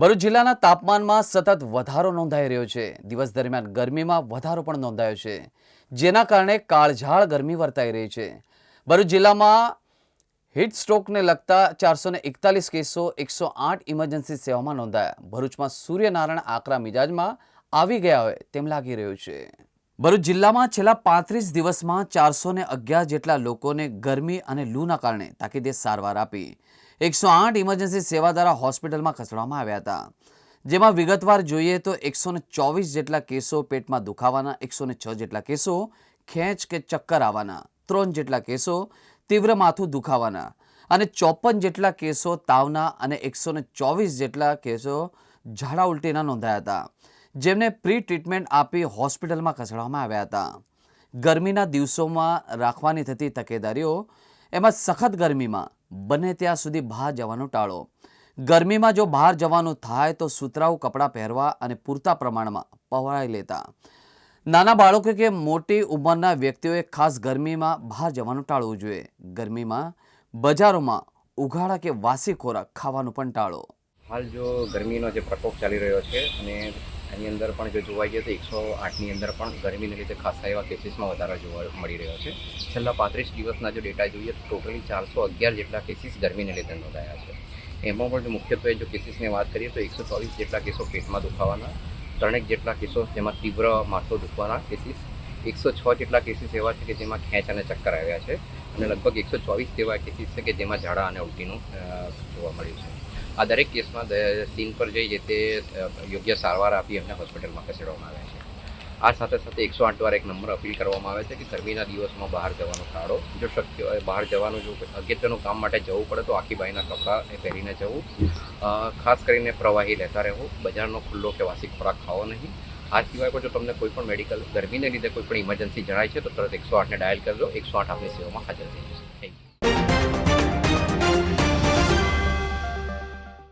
ભરૂચ જિલ્લાના તાપમાનમાં સતત વધારો નોંધાઈ રહ્યો છે. દિવસ દરમિયાન ગરમીમાં વધારો પણ નોંધાયો છે. જેના કારણે કાળઝાળ ગરમી વર્તાઈ રહી છે. ભરૂચ જિલ્લામાં હીટ સ્ટ્રોકને લગતા ચારસો એકતાલીસ કેસો એકસો આઠ ઇમરજન્સી સેવામાં નોંધાયા. ભરૂચમાં સૂર્યનારાયણ આકરા મિજાજમાં આવી ગયા હોય તેમ લાગી રહ્યું છે. ભરૂચ જિલ્લામાં છેલ્લા પાંત્રીસ દિવસમાં ચારસો ને અગિયાર જેટલા લોકોને ગરમી અને લૂના કારણે તાકીદે સારવાર આપી. એકસો આઠ ઇમરજન્સી સેવા દ્વારા હોસ્પિટલમાં ખસેડવામાં આવ્યા હતા. જેમાં વિગતવાર જોઈએ તો એકસો ચોવીસ જેટલા કેસો પેટમાં દુખાવાના, એકસો છ જેટલા કેસો ખેંચ કે ચક્કર આવવાના, ત્રણ જેટલા કેસો તીવ્ર માથું દુખાવાના અને ચોપન જેટલા કેસો તાવના અને એકસો ચોવીસ જેટલા કેસો ઝાડા ઉલટીના નોંધાયા હતા. જેમને પ્રી ટ્રીટમેન્ટ આપી હોસ્પિટલમાં ખસેડવામાં આવ્યા હતા. ગરમીના દિવસોમાં રાખવાની થતી તકેદારીઓ, એમાં સખત ગરમીમાં બને ત્યાં સુધી બહાર જવાનું ટાળો. ગરમીમાં જો બહાર જવાનું થાય તો સુતરાઉ કપડાં પહેરવા અને પૂરતા પ્રમાણમાં પહોળાઈ લેતા. નાના બાળકો કે મોટી ઉંમરના વ્યક્તિઓએ ખાસ ગરમીમાં બહાર જવાનું ટાળવું જોઈએ. ગરમીમાં બજારોમાં ઉઘાડા કે વાસી ખોરાક ખાવાનું પણ ટાળો. હાલ જો ગરમીનો જે પ્રકોપ ચાલી રહ્યો છે અને એની અંદર પણ જો જોવા જઈએ તો એકસો આઠની અંદર પણ ગરમીને લીધે ખાસા એવા કેસીસમાં વધારો જોવા મળી રહ્યો છે. છેલ્લા પાંત્રીસ દિવસના જો ડેટા જોઈએ તો ટોટલી ચારસો અગિયાર જેટલા કેસીસ ગરમીને લીધે નોંધાયા છે. એમાં પણ મુખ્યત્વે જો કેસીસની વાત કરીએ તો એકસો ચોવીસ જેટલા કેસો પેટમાં દુખાવાના, ત્રણેક જેટલા કેસો જેમાં તીવ્ર માથો દુખવાના કેસીસ એકસો છ જેટલા કેસીસ એવા છે કે જેમાં ખેંચ અને ચક્કર આવ્યા છે અને લગભગ એકસો ચોવીસ જેવા કેસીસ છે કે જેમાં ઝાડા અને ઉલટીનું જોવા મળ્યું છે. આ દરેક કેસમાં સીન પર જઈ જે તે યોગ્ય સારવાર આપી એમને હોસ્પિટલમાં ખસેડવામાં આવ્યા છે. આ સાથે સાથે એકસો આઠ વાર એક નંબર અપીલ કરવામાં આવે છે કે ગરમીના દિવસમાં બહાર જવાનું ટાળો. જો શક્ય હોય બહાર જવાનું, જો અગત્યનું કામ માટે જવું પડે તો આખી બાઈના કપડાં એ પહેરીને જવું. ખાસ કરીને પ્રવાહી લેતા રહેવું. બજારનો ખુલ્લો કે વાસી ખોરાક ખાવો નહીં. આ સિવાય પણ જો તમને કોઈ પણ મેડિકલ, ગરમીને લીધે કોઈ પણ ઇમરજન્સી જણાય છે તો તરત એકસો આઠને ડાયલ કરજો. એકસો આઠ આપની સેવામાં હાજર થઈ જશે થેન્ક યુ.